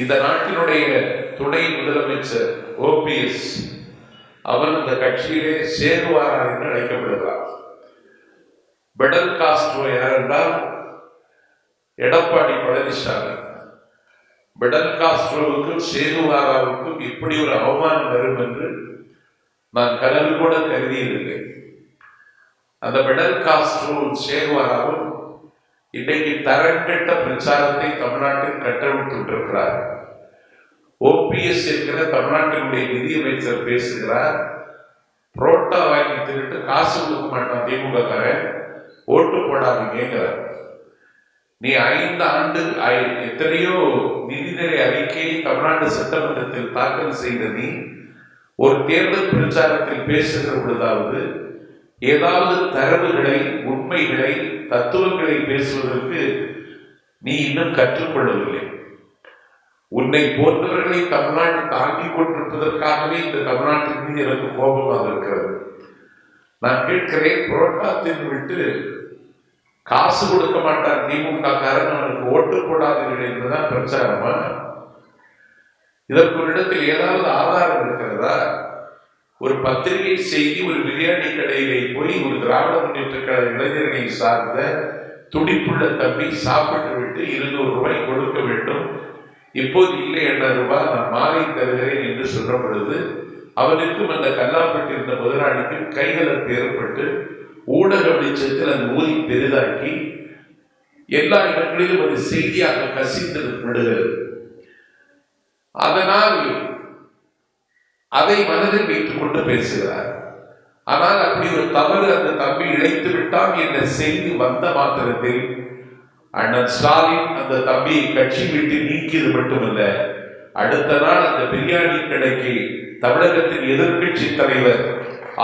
இந்த நாட்டினுடைய துணை முதலமைச்சர் ஓபிஎஸ் அவர் இந்த கட்சியிலே சேருவாரா என்று அழைக்கப்படுகிறார். பெடல் காஸ்ட்ரோ யார் என்றால் எடப்பாடி பழனிசாமி. பெடல் காஸ்ட்ரோவுக்கும் சேருவாராவுக்கும் இப்படி ஒரு அவமானம் வரும் என்று நான் கனவு கூட கருதியதில்லை அந்த பெடல் காஸ்ட்ரோ சேருவாராவும் இன்றைக்கு தரங்கெட்ட பிரச்சாரத்தை தமிழ்நாட்டில் கட்டவிட்டு விட்டிருக்கிறார் ஓபிஎஸ் இருக்கிற தமிழ்நாட்டினுடைய நிதியமைச்சர் பேசுகிறார். புரோட்டா வாங்கி திருட்டு காசு கொடுக்க மாட்டான் திமுக காரன். ஓட்டு போடாதீங்கிறார் நீ ஐந்து ஆண்டு ஐ- எத்தனையோ நிதிநிலை அறிக்கையை தமிழ்நாடு சட்டமன்றத்தில் தாக்கல் செய்த நீ ஒரு தேர்தல் பிரச்சாரத்தில் பேசுகிற பொழுதாவது ஏதாவது தரவுகளை உண்மைகளை தத்துவங்களை பேசுவதற்கு நீ இன்னும் கற்றுக்கொள்ளவில்லை. உன்னை போன்றவர்களை தமிழ்நாடு தாங்கிக் கொண்டிருப்பதற்காகவே இந்த நாட்டின் மீது எனக்கு கோபமாக இருக்கிறது. நான் கேட்கிறேன் புரோட்டா விட்டு காசு கொடுக்க மாட்டார் திமுக காரன் அவனுக்கு ஓட்டு போடாதீர்கள் என்றுதான் பிரச்சாரமா? இதற்கு ஒரு இடத்தில் ஏதாவது ஆதாரம் இருக்கிறதா? ஒரு பத்திரிகை செய்தி ஒரு பிரியாணி கடையிலே போய் ஒரு திராவிட முன்னேற்ற கழக இளைஞர்களை சார்ந்த துடிப்புள்ள தம்பி சாப்பிட்டு விட்டு இருநூறு ரூபாய் கொடுக்க வேண்டும். இப்போது இல்லை என்ற ரூபாய் நான் மாலை தருகிறேன் என்று சொல்ற பொழுது அவனுக்கும் அந்த கல்லாப்பட்டிருந்த முதலாளிக்கும் கைகலப்பு ஏற்பட்டு ஊடக வெளிச்சத்தில் அந்த ஊதி பெரிதாக்கி எல்லா இடங்களிலும் ஒரு செய்தியாக கசிந்து விடுகிறது. அதனால் அதை மனதில் வைத்துக் கொண்டு பேசுகிறார். ஆனால் அப்படி ஒரு தவறு அந்த தம்பி இழைத்து விட்டான் என்ற செய்தி வந்த மாத்திரத்தில் அண்ணன் ஸ்டாலின் அந்த தம்பியை கட்சி விட்டு நீக்கியது மட்டுமல்ல அடுத்த நாள் அந்த பிரியாணி கடைக்கு தமிழகத்தின் எதிர்கட்சி தலைவர்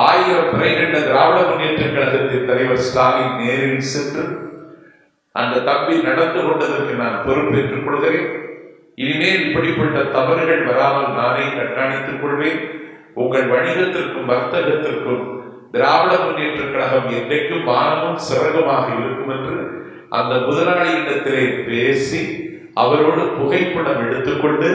ஆயிரம் பிறை கண்ட திராவிட முன்னேற்ற கழகத்தின் தலைவர் ஸ்டாலின் நேரில் சென்று அந்த தம்பி நடந்து கொண்டதற்கு நான் பொறுப்பேற்றுக் கொள்கிறேன். இனிமேல் இப்படிப்பட்ட தவறுகள் வராமல் நானே கண்காணித்துக் கொள்வேன். உங்கள் வணிகத்திற்கும் வர்த்தகத்திற்கும் திராவிட முன்னேற்ற கழகம் என்றைக்கும் மானமும் சிறகுமாக இருக்கும் என்று அந்த முதலாளியிடத்திலே பேசி அவரோடு புகைப்படம் எடுத்துக்கொண்டு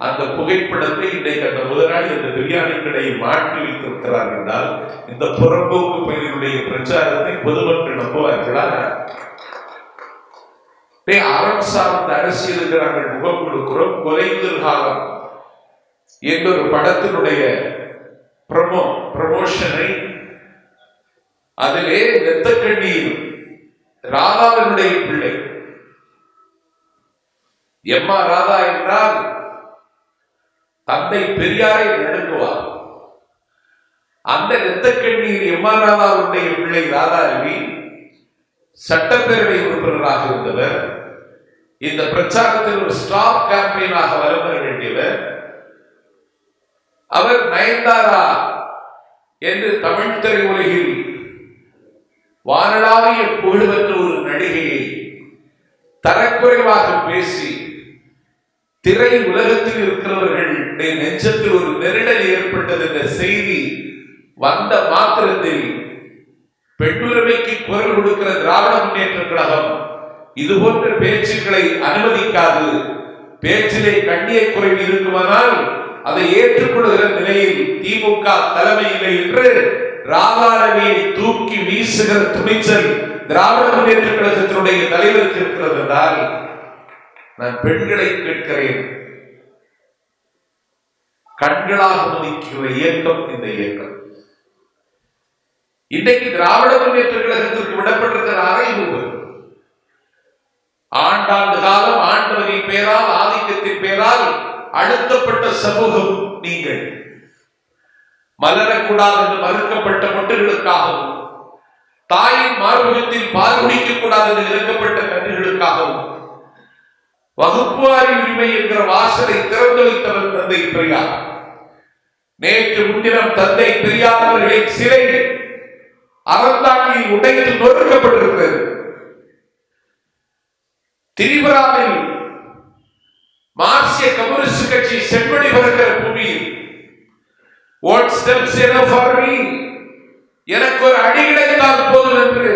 அந்த புகைப்படத்தை இன்றைக்கு அந்த முதலாளி அந்த பிரியாணி கடையை மாட்டி வைத்திருக்கிறார் என்றால் இந்த புறம்போக்கு பயிரினுடைய பிரச்சாரத்தை பொதுமக்கள் நம்புவார்களா? அறம் சார்ந்த அரசியலுக்கு நாங்கள் முகம் கொடுக்கிறோம் குறைந்தல் காலம் என்றொரு படத்தினுடைய ப்ரமோ ப்ரமோஷனை அதிலே வெத்த கண்ணீர் ராதாவினுடைய பிள்ளை. எம்மா ராதா என்றால் தந்தை பெரியாரை நடுங்குவார் அந்த இரத்த கண்ணீர் எம்மா ராதாவுடைய பிள்ளை ராதாரவி சட்டப்பேரவை உறுப்பினராக இருந்தவர். இந்த பிரச்சாரத்தில் ஒரு ஸ்டாப் கேம்பெயினாக வலம் வர வேண்டியவர். அவர் நயன்தாரா என்று தமிழ் திரையுலகில் வானளாவிய புகழ்பெற்ற ஒரு நடிகையை தரக்குறைவாக பேசி திரை உலகத்தில் இருக்கிறவர்களுடைய நெஞ்சத்தில் ஒரு நெருடல் ஏற்பட்டது என்ற செய்தி வந்த மாத்திரத்தில் பெண்ணுரிமைக்கு குரல் கொடுக்கிற திராவிட முன்னேற்ற கழகம் இது போன்ற பேச்சுக்களை அனுமதிக்காது. பேச்சிலே கண்ணிய குறைவு இருக்குமானால் அதை ஏற்றுக்கொள்கிற நிலையில் திமுக தலைமையில்லை என்று ராதாரவியை தூக்கி வீசுகிற துணிச்சல் திராவிட முன்னேற்ற கழகத்தினுடைய தலைவருக்கு இருக்கிறது என்றால் நான் பெண்களை கேட்கிறேன். கண்களாக மதிக்கிற இயக்கம் இந்த இயக்கம். இன்றைக்கு திராவிட முன்னேற்ற கழகத்திற்கு விடப்பட்டிருக்கிற அறைகூறு ஆண்டாண்டு காலம் ஆண்டவரின் பேரால் ஆதிக்கத்தின் பெயரால் அழுத்தப்பட்ட சமூகம் நீங்கள். மலரக்கூடாது என்று மறுக்கப்பட்ட மொட்டுகளுக்காகவும் தாயின் மார்பகத்தில் பால் குடிக்க கூடாது என்று இறக்கப்பட்ட கன்றுகளுக்காகவும் வகுப்பு உரிமை என்கிற வாசலை திறந்து வைத்தவர் தந்தை பெரியார். நேற்று முன்தினம் தந்தை பெரியார் அவர்களின் சிலை அறந்தாங்கியில் உடைத்து நொறுக்கப்பட்டிருக்கிறது திரிபுராவில் மார்க்சிய கம்யூனிஸ்ட் கட்சி செம்மொழி வருகிற பூமியில் வாட் ஸ்டெப்ஸ் என்ன ஃபார் மீ எனக்கு ஒரு அடி கிடைத்தால் போதும் என்று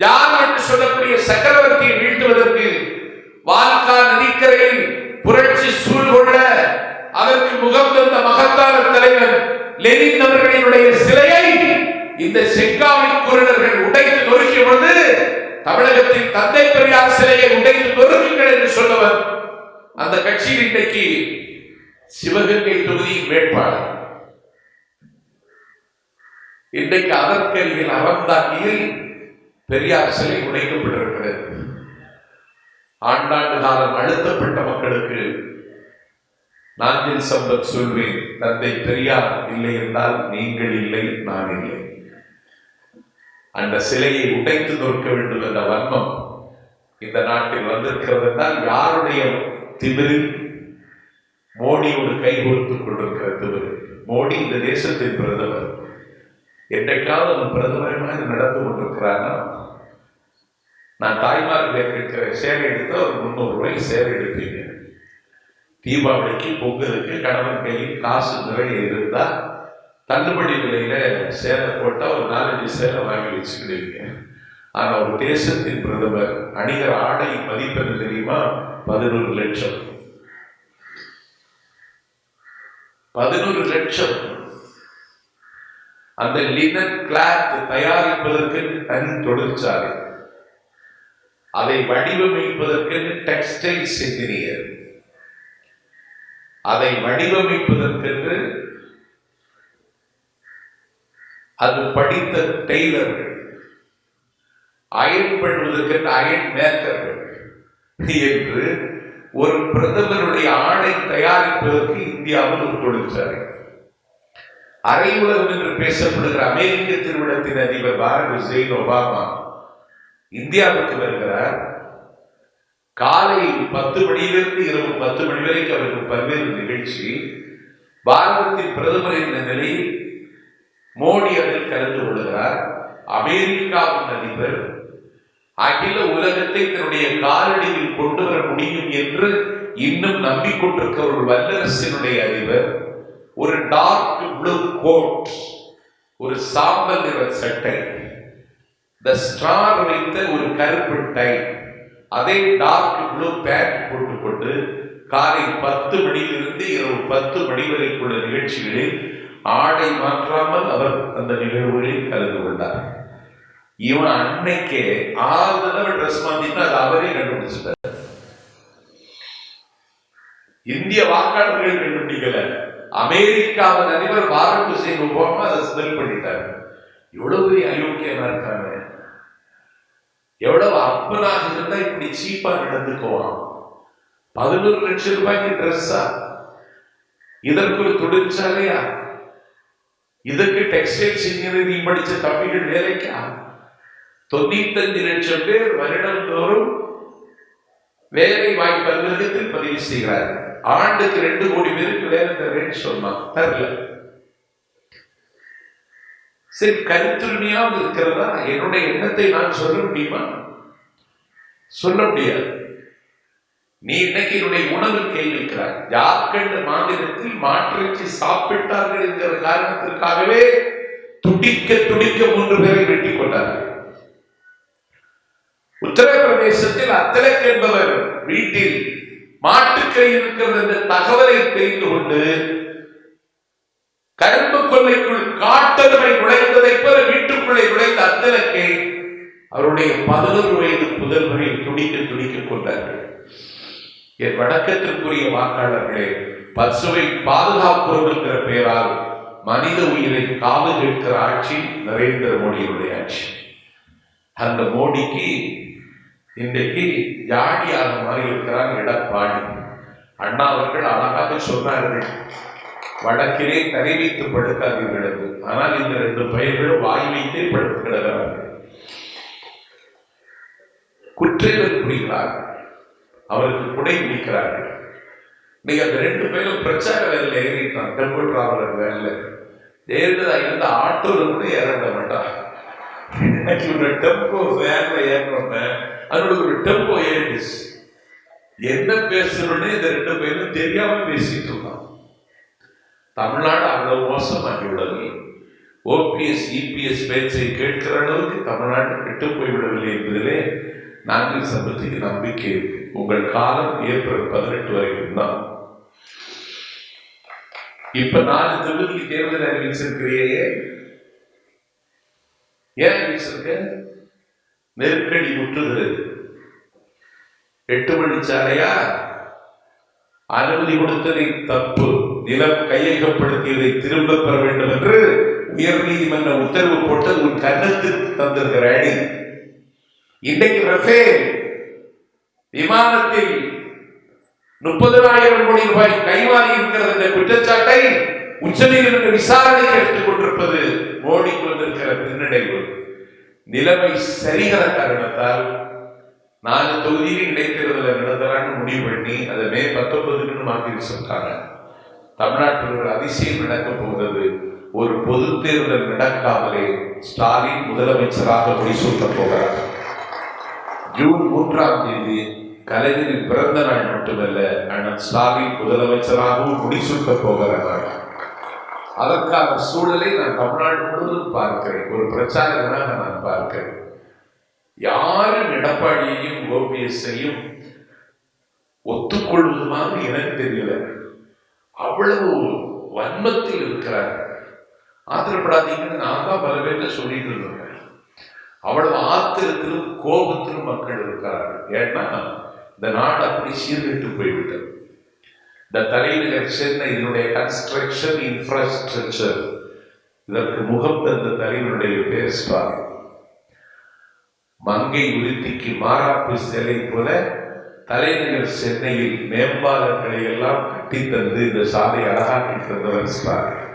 யார் என்று சொல்லக்கூடிய சக்கரவர்த்தியை வீழ்த்துவதற்கு வால்கா நதிக்கரையில் புரட்சி சூழ்கொள்ள அதற்கு முகம் தந்த மகத்தான தலைவர் லெனின் அவர்களினுடைய சிலையை இந்த செங்காவி குரலர்கள் உடைத்து நொறுக்கிய பொழுது தமிழகத்தின் தந்தை பெரியார் சிலையை உடைத்து நொறுக்குங்கள் என்று சொல்லவர் அந்த கட்சியில் இன்றைக்கு சிவகங்கை தொகுதியின் வேட்பாளர். இன்றைக்கு அதற்கருகில் அறந்தாக்கியில் பெரியார் சிலை உடைக்கப்பட்டிருக்கிறது. ஆண்டாண்டு காலம் அழுத்தப்பட்ட மக்களுக்கு நாஞ்சில் சம்பத் சொல்வேன் தந்தை பெரியார் இல்லை என்றால் நீங்கள் இல்லை நான் இல்லை. அந்த சிலையை உடைத்து நொறுக்க வேண்டும் என்ற வன்மம் இந்த நாட்டில் வந்திருக்கிறது என்றால் யாருடைய திமிரில் கை கொடுத்துக் கொண்டிருக்கிற திமிர்? மோடி இந்த தேசத்தின் பிரதமர். என்றைக்காவது அவன் பிரதமரமாக நடந்து கொண்டிருக்கிறான்னா நான் தாய்மார்கள் இருக்கிற சேவை எடுத்து ஒரு முந்நூறு ரூபாய்க்கு சேவை எடுப்பீங்க. தீபாவளிக்கு பொங்கலுக்கு கணவன் கையில் காசு நிறைய இருந்தால் தள்ளுபடி விலையில சேலை போட்டால் ஒரு நாலஞ்சு சேலை வாங்கி வச்சுக்கிடுவீங்க. ஆனால் ஒரு தேசத்தின் பிரதமர் அணிகிற ஆடை மதிப்பெண் தெரியுமா? பதினோரு லட்சம். பதினோரு லட்சம். அந்த லினன் கிளாத் தயாரிப்பதற்கு தன் தொழிற்சாலை. அதை வடிவமைப்பதற்கு டெக்ஸ்டைல்ஸ் என்ஜினியர் அதை வடிவமைப்பதற்கென்று அது படித்த டெய்லர்கள் அயன் பண்ணுவதற்கென்று அயன் மேக்கர்கள் என்று ஒரு பிரதமருடைய ஆடை தயாரிப்பதற்கு இந்தியாவில் ஒரு தொழிற்சாலை. அரை உலகம் என்று பேசப்படுகிற அமெரிக்க திருமணத்தின் அதிபர் பாரத் ஹுசைன் ஒபாமா இந்தியாவுக்கு வருகிறார். காலை பத்து மணியிலிருந்து இரவு பத்து மணி வரைக்கும் அவருக்கு பல்வேறு நிகழ்ச்சி. பாரதத்தின் பிரதமர் என்ற நிலையில் மோடி அதில் கலந்து கொள்கிறார். அமெரிக்காவின் அதிபர் அகில உலகத்தை தன்னுடைய காலடியில் கொண்டு வர முடியும் என்று இன்னும் நம்பிக்கொண்டிருக்கிற ஒரு வல்லரசினுடைய அதிபர் ஒரு டார்க் ப்ளூ கோட் ஒரு சாம்பல் நிற சட்டை. த ஸ்டார் வைத்த ஒரு கருப்பு டை அதே டார்க் ப்ளூ பேண்ட் போட்டுக்கொண்டு காலை பத்து மணியிலிருந்து இரவு பத்து மணி வரைக்குள்ள நிகழ்ச்சிகளில் ஆடை மாற்றாமல் அவர் அந்த நிகழ்வுகளில் கலந்து கொண்டார். இவன் அன்னைக்கே ஆறு தடவை ட்ரெஸ் மாத்தினா அது அவரே கண்டுபிடிச்சிட்டார். இந்திய வாக்காளர்கள் கண்டுபிடிக்கல. அமெரிக்காவின் அதிபர் பாரத் ஹுசேன் ஒபாமா அதை ஸ்மெல் பண்ணிட்டார். எவ்வளவு பெரிய அயோக்கியமா இருக்காங்க. எவ்வளவு அப்பனாக இருந்தா இப்படி சீப்பா நடந்துக்குவான் பதினோரு லட்சம் ரூபாய்க்கு ட்ரெஸ்ஸா இதற்கு ஒரு தொழிற்சாலையா? இதற்கு டெக்ஸ்டைல்ஸ் இன்ஜினியரிங் படிச்ச தம்பிகள் வேலைக்கா? தொண்ணூத்தஞ்சு லட்சம் பேர் வருடந்தோறும் வேலை வாய்ப்பு அலுவலகத்தில் பதிவு செய்கிறார்கள். ஆண்டுக்கு ரெண்டு கோடி பேருக்கு வேலை தரேன்னு சொன்னான் தரல. சரி கருத்துரிமையாவது இருக்கிறதா? என்னுடைய எண்ணத்தை நான் சொல்ல முடியுமா? சொல்ல முடியாது. நீ இன்னைக்கு என்னுடைய உணவில் கேள்விக்கிறாய் ஜார்க்கண்ட் மாநிலத்தில் மாற்றிறைச்சி சாப்பிட்டார்கள் என்கிற காரணத்திற்காகவே துடிக்க துடிக்க மூன்று பேரை வெட்டிக் கொண்டார்கள். உத்தரப்பிரதேசத்தில் அத்தலக் என்பவர் வீட்டில் மாட்டுக்கை இருக்கிறது என்ற தகவலை தெரிந்து கொண்டு கருப்பு கொள்ளைக்குள் காட்டெருமை நுழைந்ததை போல வீட்டுக்குள்ளே நுழைந்த அத்தலக்கை அவருடைய பதினொரு வயது புதல்வரை துடிக்க துடிக்க கொண்டார்கள். என் வணக்கத்திற்குரிய வாக்காளர்களே பசுவை பாதுகாப்போம் என்கிற பெயரால் மனித உயிரை காவு கேட்கிற ஆட்சி நரேந்திர மோடியினுடைய ஆட்சி. அந்த மோடிக்கு இன்றைக்கு ஜாடியாக மாறி இருக்கிறார் எடப்பாடி. அண்ணா அவர்கள் அழகாக சொன்னார்கள். வடக்கிலே தலை வைத்து படுக்காதீர்கள் என்று. ஆனால் இந்த ரெண்டு பயிர்களும் வாய் வைத்தே படுத்து கிடக்கிறார்கள் குற்றைகள் புரிகிறார்கள். அவருக்கு குடை பிடிக்கிறார்கள். நீங்க அந்த ரெண்டு பேரும் பிரச்சார வேலையில் ஏறிட்டான் டெம்பிள் டிராவலர் வேலையில் ஜெயலலிதா இருந்த ஆட்டோல கூட ஏற மாட்டான் எனக்கு ஒரு டெம்போ வேன்ல ஏறணும்னு அதோட ஒரு டெம்போ ஏறிடுச்சு என்ன பேசணும்னு இந்த ரெண்டு பேரும் தெரியாம பேசிட்டு இருக்கான் தமிழ்நாடு அவ்வளவு மோசமாகி விடவில்லை. ஓபிஎஸ் இபிஎஸ் பேச்சை கேட்கிற அளவுக்கு தமிழ்நாடு கெட்டு போய்விடவில்லை என்பதிலே நாங்கள் சமத்துக்கு நம்பிக்கை இருக்கு. உங்கள் காலம் ஏப்ரல் பதினெட்டு வரைக்கும் தான் இப்ப நாலு தொகுதிக்கு தேர்தல் அறிவிச்சிருக்கிறேயே ஏன் அறிவிச்சிருக்க நெருக்கடி முற்றுகிறது. எட்டு வழிச்சாலையா அனுமதி கொடுத்ததை தப்பு. நிலம் கையகப்படுத்தியதை திரும்ப பெற வேண்டும் என்று உயர் நீதிமன்ற உத்தரவு போட்டு உன் கன்னத்துக்கு தந்திருக்கிற அடி. இன்றைக்கு ரஃபேல். விமானத்தில் முப்பதனாயிரம் கோடி ரூபாய் கைமாறி இருக்கிறது என்ற குற்றச்சாட்டை உச்சநீதிமன்ற விசாரணைக்கு எடுத்துக் கொண்டிருப்பது மோடிக்கு வந்திருக்கிற பின்னடைவு நிலைமை சரிகிற காரணத்தால் நாலு தொகுதியில் இடைத்தேர்தலை நடத்தலான்னு முடிவு பண்ணி அதை மே பத்தொன்பதுக்குன்னு மாற்றி சொல்றாங்க தமிழ்நாட்டில் ஒரு அதிசயம் நடக்க போகிறது ஒரு பொது தேர்தல் நடக்காமலே ஸ்டாலின் முதலமைச்சராக முடிசூட்ட போகிறார். ஜூன் மூன்றாம் தேதி கலைஞரின் பிறந்த நாள் மட்டுமல்ல ஆனால் ஸ்டாலின் முதலமைச்சராகவும் முடிசூட்ட போகிறார். அதற்கான சூழலை நான் தமிழ்நாடு முழுவதும் பார்க்கிறேன். ஒரு பிரச்சாரகனாக நான் பார்க்கிறேன். யாரும் எடப்பாடியையும் ஓபிஎஸ்ஐயும் ஒத்துக்கொள்வதுமாக எனக்கு தெரியல. அவ்வளவு வன்மத்தில் இருக்கிறார் ஆத்திரப்படாதீங்கன்னு நான் தான் பல பேர்கிட்ட சொல்லிட்டு இருந்தேன். அவ்வளவு ஆத்திரத்திலும் கோபத்திலும் மக்கள் இருக்கிறார்கள். ஏன்னா இந்த நாடு அப்படி சீர்கெட்டு போய்விட்டது. இந்த தலைநகர் சென்னை இதனுடைய கன்ஸ்ட்ரக்ஷன் இன்ஃப்ராஸ்ட்ரக்சர் இதற்கு முகம் தந்த தலைவனுடைய பேர் மங்கை உறுதிக்கு மாறாப்பு சிலை போல தலைநகர் சென்னையில் மேம்பாலங்களை எல்லாம் கட்டி தந்து இந்த சாலை அழகாக்கி தந்தவர் ஸ்டாலின்.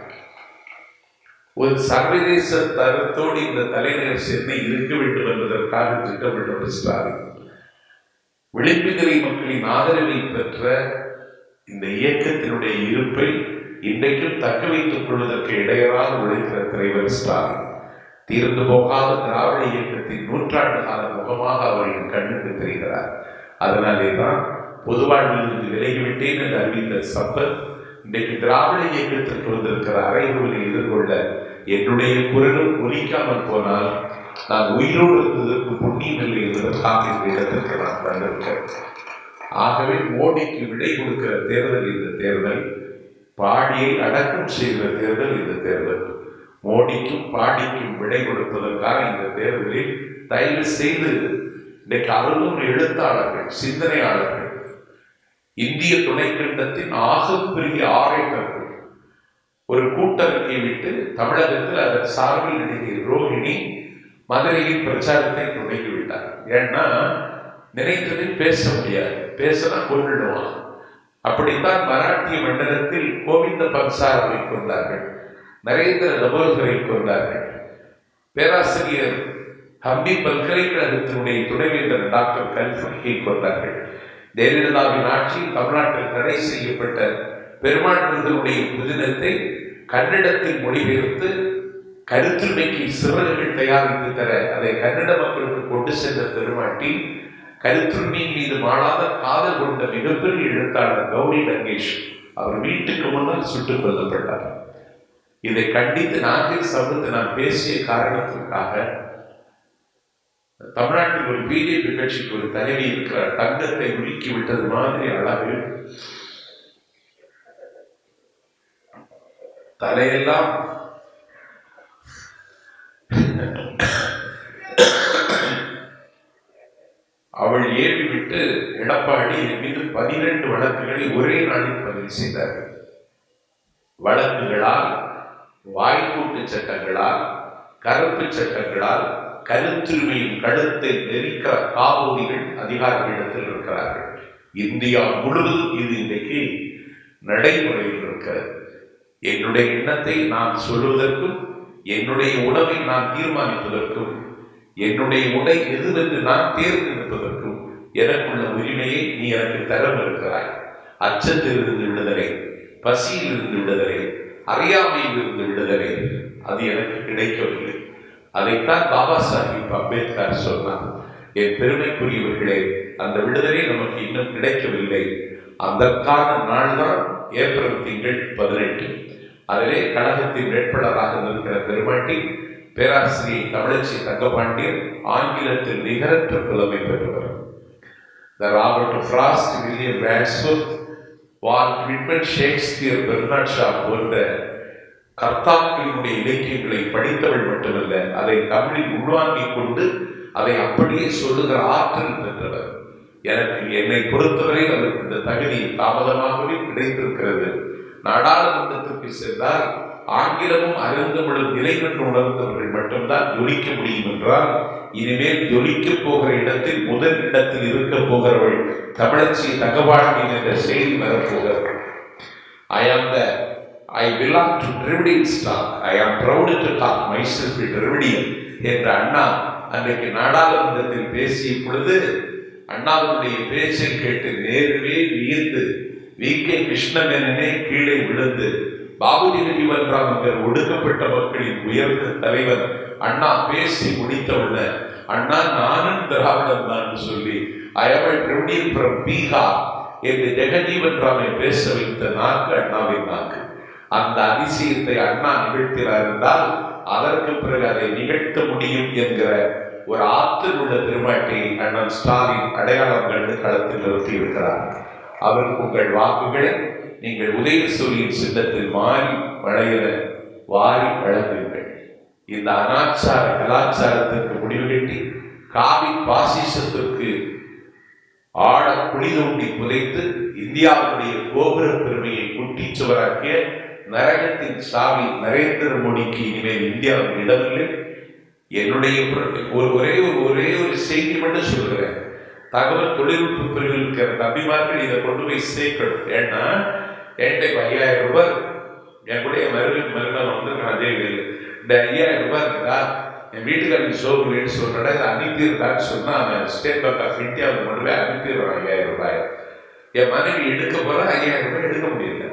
ஒரு சர்வதேச தரத்தோடு இந்த தலைநகர் சென்னை இருக்க வேண்டும் என்பதற்காக திட்டமிட்டவர் ஸ்டாலின். விளிம்புநிலை மக்களின் ஆதரவை பெற்ற இந்த இயக்கத்தினுடைய இருப்பை இன்றைக்கும் தக்க வைத்துக் கொள்வதற்கு இடையராக உழைக்கிற தலைவர் ஸ்டாலின். தீர்ந்து போகாத திராவிட இயக்கத்தின் நூற்றாண்டு கால முகமாக அவரின் கண்ணுக்கு தெரிகிறார். அதனாலே தான் பொதுவாழ்விலிருந்து விலகிவிட்டேன் என்று அறிவித்த சம்பத் இன்றைக்கு திராவிட இயக்கத்திற்கு வந்திருக்கிற அறைகூலை எதிர்கொள்ள என்னுடைய குரலும் ஒலிக்காமல் போனால் நான் உயிரோடு இருந்ததற்கு புண்ணியம் இல்லை என்பதற்காக இந்த இடத்திற்கு நான் வந்திருக்கிறேன். ஆகவே மோடிக்கு விடை கொடுக்கிற தேர்தல் இந்த தேர்தல் பாடியை அடக்கம் செய்கிற தேர்தல் இந்த தேர்தல். மோடிக்கும் பாடிக்கும் விடை கொடுப்பதற்காக இந்த தேர்தலில் தயவு செய்து இன்றைக்கு அறுநூறு எழுத்தாளர்கள் சிந்தனையாளர்கள் இந்திய துணைக்கண்டத்தின் ஆகப்பெரிய ஆரோக்கியர்கள் ஒரு கூட்டறிக்கை விட்டு தமிழகத்தில் அதன் சார்பில் நடிகை ரோஹிணி மதுரையில் பிரச்சாரத்தை தொடங்கிவிட்டார். ஏன்னா நினைத்ததை பேச முடியாது. பேசினா கொண்டுடுவான் அப்படித்தான் மராட்டிய மண்டலத்தில் கோவிந்த பன்சாராவை கொண்டார்கள். நரேந்திர நபோல்கரை கொண்டார்கள். பேராசிரியர் ஹம்பி பல்கலைக்கழகத்தினுடைய துணைவேந்தர் டாக்டர் கல்ஃபை கொண்டார்கள். ஜெயலலிதாவின் ஆட்சியில் தமிழ்நாட்டில் தடை செய்யப்பட்ட பெருமாள் விருதனுடைய புதினத்தை கன்னடத்தில் மொழிபெயர்த்து கருத்துரிமைக்கு சிறுவர்கள் தயாரித்து தர அதை கன்னட மக்களுக்கு கொண்டு சென்ற பெருமாட்டி கருத்துண்மையின் மீது மாறாத காதல் கொண்ட மிகப்பெரிய எழுத்தாளர் கௌரி லங்கேஷ் அவர் வீட்டுக்கு முன்னால் சுட்டுக் கொல்லப்பட்டார். இதை கண்டித்து நாட்டில் சமூகத்தை நான் பேசிய காரணத்திற்காக தமிழ்நாட்டில் ஒரு பிஜேபி கட்சிக்கு ஒரு தலைவி இருக்கிறார். தங்கத்தை உருக்கி விட்டது மாதிரி அளவு தலையெல்லாம் அவள் ஏறிவிட்டு எடப்பாடி என் மீது பனிரெண்டு வழக்குகளை ஒரே நாளில் பதிவு செய்தார்கள். வழக்குகளால் வாய்ப்பூட்டு சட்டங்களால் கருப்பு சட்டங்களால் கருத்துரிமையின் கழுத்தை நெரிக்கிற காபூதிகள் அதிகாரிகளிடத்தில் இருக்கிறார்கள். இந்தியா முழுவதும் இது இன்றைக்கு நடைமுறையில் இருக்கிறது. என்னுடைய எண்ணத்தை நான் சொல்வதற்கும் என்னுடைய உணவை நான் தீர்மானிப்பதற்கும் என்னுடைய உடை எதுவென்று நான் தேர்ந்தெடுப்பதற்கும் எனக்குள்ள உரிமையை நீ எனக்கு தர இருக்கிறாய். அச்சத்திலிருந்து விடுதலை பசியிலிருந்து விடுதலை அறியாமையிலிருந்து விடுதலை அது எனக்கு கிடைக்கவில்லை. அதைத்தான் பாபா சாஹிப் அம்பேத்கர் சொன்னார். என் பெருமைக்குரியவர்களே அந்த விடுதலை நமக்கு இன்னும் கிடைக்கவில்லை. அதற்கான நாள் தான் ஏப்ரல் திங்கள் பதினெட்டு. அதிலே கழகத்தின் வேட்பாளராக இருக்கிற பெருமாட்டி பேராசிரியை தமிழச்சி தங்கபாண்டியன் ஆங்கிலத்தில் நிகரற்ற புலமை பெற்றவர். The Robert Frost William Wordsworth Walt treatment Shakespeare Bernard Shaw போன்ற கர்த்தாக்களினுடைய இலக்கியங்களை படித்தவள் மட்டுமல்ல அதை தமிழில் உள்வாங்கிக் கொண்டு அதை அப்படியே சொல்லுகிற ஆற்றல் பெற்றவர். எனக்கு என்னை பொறுத்தவரை அவருக்கு இந்த தகுதி தாமதமாகவே கிடைத்திருக்கிறது. நாடாளுமன்றத்திற்கு சென்றால் ஆங்கிலமும் அருந்தமிழும் நிலை கண்டு உணர்ந்தவர்கள் மட்டும்தான் ஜொலிக்க முடியும் என்றால் இனிமேல் ஜொலிக்க போகிற இடத்தில் முதல் இடத்தில் இருக்க போகிறவள் தமிழச்சி தகவாழ்வி என்ற செய்தி வரப்போகிறது. ஐ am the I belong to Dravidian stock. I am proud to call myself a என்ற அண்ணா அன்றைக்கு நாடாளுமன்றத்தில் பேசிய பொழுது அண்ணாவுடைய பேச்சை கேட்டு நேருவே வியந்து வி. கே. கிருஷ்ணமேனனே கீழே விழுந்து பாபுஜி நீதிமன்றம் என்ற ஒடுக்கப்பட்ட மக்களின் உயர்ந்த தலைவர் அண்ணா பேசி முடித்தவுடனே அண்ணா நானும் திராவிடம் தான் சொல்லி அயவள் பிரவடியன் பிரம் பீகார் என்று ஜெகஜீவன் ராமை பேச வைத்த நாக்கு அண்ணாவின் நாக்கு. அந்த அதிசயத்தை அண்ணா நிகழ்த்தினார் என்றால் அதற்கு பிறகு அதை நிகழ்த்த முடியும் என்கிற ஒரு ஆற்றல் உள்ள திருமாட்டை அண்ணன் ஸ்டாலின் அடையாளம் கண்டு களத்தில் நிறுத்தி இருக்கிறார் அவர் உங்கள் வாக்குகளை நீங்கள் உதயசூரியின் சின்னத்தில் மாறி வளையல வாரி வழங்குங்கள் இந்த அனாச்சார கலாச்சாரத்திற்கு முடிவு கட்டி காவி பாசிசத்திற்கு ஆழ குழி தோண்டி புதைத்து இந்தியாவுடைய கோபுர பெருமையை குட்டிச்சுவராக்கிய நரகத்தின் சாவி நரேந்திர மோடிக்கு இனிமேல் இந்தியாவில் இடமில்லை. என்னுடைய ஒரு ஒரே ஒரு ஒரே ஒரு செய்தி மட்டும் சொல்கிறேன் தகவல் தொழில்நுட்ப பிரிவில் இருக்கிற தம்பிமார்கள் இதை கொண்டு போய் சேர்க்கணும். ஏன்னா என்கிட்ட இப்போ ஐயாயிரம் ரூபாய் இருக்கு. என் கூட என் மருமகன் மருமகன் வந்திருக்கான் அதே வேலை இந்த ஐயாயிரம் ரூபாய் இருக்கா என் வீட்டுக்காரங்க சோகுலேன்னு சொல்றா இதை அனுப்பிடுறான்னு சொன்னா அவன் ஸ்டேட் பேங்க் ஆஃப் இந்தியாவுக்கு மட்டுமே போய் அனுப்பிடுறான் ஐயாயிரம் ரூபாய். என் மனைவி எடுக்க போறா ஐயாயிரம் ரூபாய் எடுக்க முடியல.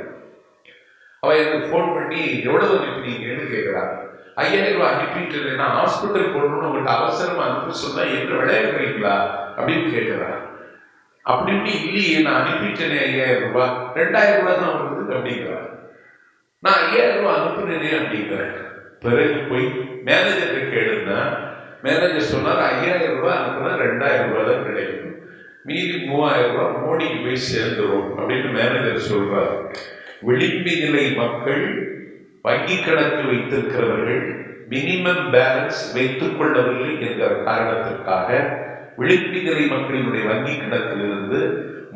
அவ எனக்கு ஃபோன் பண்ணி எவ்வளவு அனுப்பினீங்கன்னு கேட்குறான் ஐயாயிரம் ரூபாய் அனுப்பிட்டு நான் ஹாஸ்பிட்டல் போடணும்னு உங்கள்கிட்ட அவசரமா அனுப்ப சொன்னா என்ன விளையாடுறீங்களா? அப்படின்னு கேட்குறான் அப்படி இப்படி இல்லையே நான் அனுப்பிட்டேனே ஐயாயிரம் ரூபாய். ரெண்டாயிரம் ரூபாய் தான் வருது அப்படிங்கிறார். நான் ஐயாயிரம் ரூபாய் அனுப்புனேனே அப்படிங்கிறேன் பிறகு போய் மேனேஜர்கிட்ட கேளுன்னா மேனேஜர் சொன்னார் ஐயாயிரம் ரூபாய் அனுப்புனா ரெண்டாயிரம் ரூபாய் தான் கிடைக்கும். மீதி மூவாயிரம் ரூபாய் மோடிக்கு போய் சேர்ந்துரும் அப்படின்னு மேனேஜர் சொல்றார். விளிம்பி நிலை மக்கள் வங்கி கணக்கு வைத்திருக்கிறவர்கள் மினிமம் பேலன்ஸ் வைத்துக் கொள்ளவில்லை என்கிற காரணத்திற்காக விளிம்பி மக்களினுடைய வங்கி கணக்கிலிருந்து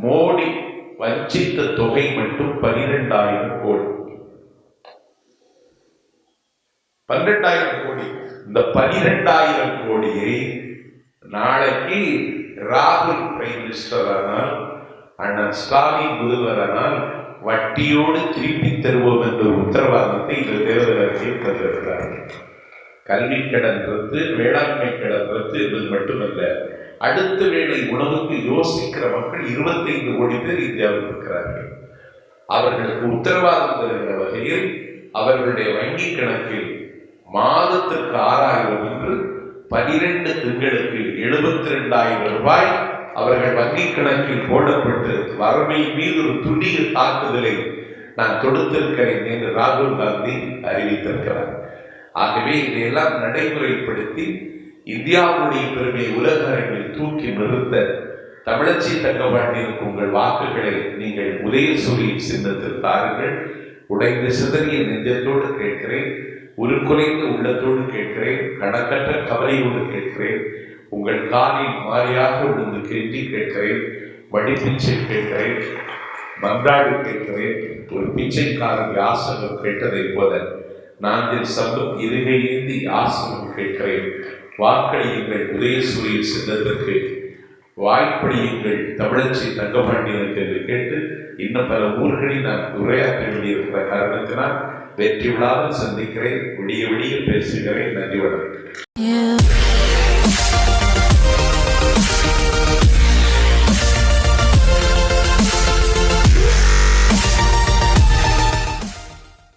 மோடி வஞ்சித்த தொகை மட்டும் பனிரெண்டாயிரம் கோடி. பன்னிரெண்டாயிரம் கோடி. இந்த பனிரெண்டாயிரம் கோடியை நாளைக்கு ராகுல் பிரைம் மினிஸ்டர் ஆனால் அண்ணன் ஸ்டாலின் முதல்வரானால் வட்டியோடு திருப்பி தருவோம் என்ற உத்தரவாதத்தை இந்த தேர்தல் அறிக்கையில் தந்திருக்கிறார்கள். கல்வி கடன் ரத்து வேளாண்மை கடன் ரத்து என்பது மட்டுமல்ல அடுத்த வேளை உணவுக்கு யோசிக்கிற மக்கள் இருபத்தைந்து கோடி பேர் இந்தியாவில் இருக்கிறார்கள். அவர்களுக்கு உத்தரவாதம் தருகிற வகையில் அவர்களுடைய வங்கி கணக்கில் மாதத்திற்கு ஆறாயிரம் என்று பனிரெண்டு திங்களுக்கு எழுபத்தி ரெண்டாயிரம் ரூபாய் அவர்கள் வங்கி கணக்கில் போடப்பட்டு வறுமை மீது ஒரு துணிய தாக்குதலை நான் தொடுத்திருக்கிறேன் என்று ராகுல் காந்தி அறிவித்திருக்கிறார். ஆகவே இதையெல்லாம் நடைமுறைப்படுத்தி இந்தியாவுடைய பெருமை உலக அரங்கில் தூக்கி நிறுத்த தமிழச்சி தங்கபாண்டியனுக்கு உங்கள் வாக்குகளை நீங்கள் உதயசூரியின் சின்னத்தில் தாருங்கள். உடைந்த சிதறிய நெஞ்சத்தோடு கேட்கிறேன். உருக்குலைந்த உள்ளத்தோடு கேட்கிறேன். கணக்கற்ற கவலையோடு கேட்கிறேன். உங்கள் காலில் மாறியாக விழுந்து கேட்டி கேட்கிறேன். வடிப்பிச்சை கேட்கிறேன். மன்றாடு கேட்கிறேன். ஒரு பிச்சைக்காரன் யாசகம் கேட்டதைப் போல நான் என் சம்பத் இருகை ஏந்தி யாசகம் கேட்கிறேன். வாக்களியுங்கள் உதயசூரிய சின்னத்திற்கு வாய்ப்படியுங்கள் தமிழச்சி தங்கபாண்டியனுக்கு என்று கேட்டு இன்னும் பல ஊர்களில் நான் உரையாற்ற வேண்டியிருக்கிற காரணத்தினால் வெற்றி விழாவில் சந்திக்கிறேன். விடிய விடிய பேசுகிறேன். நன்றி வணக்கம்.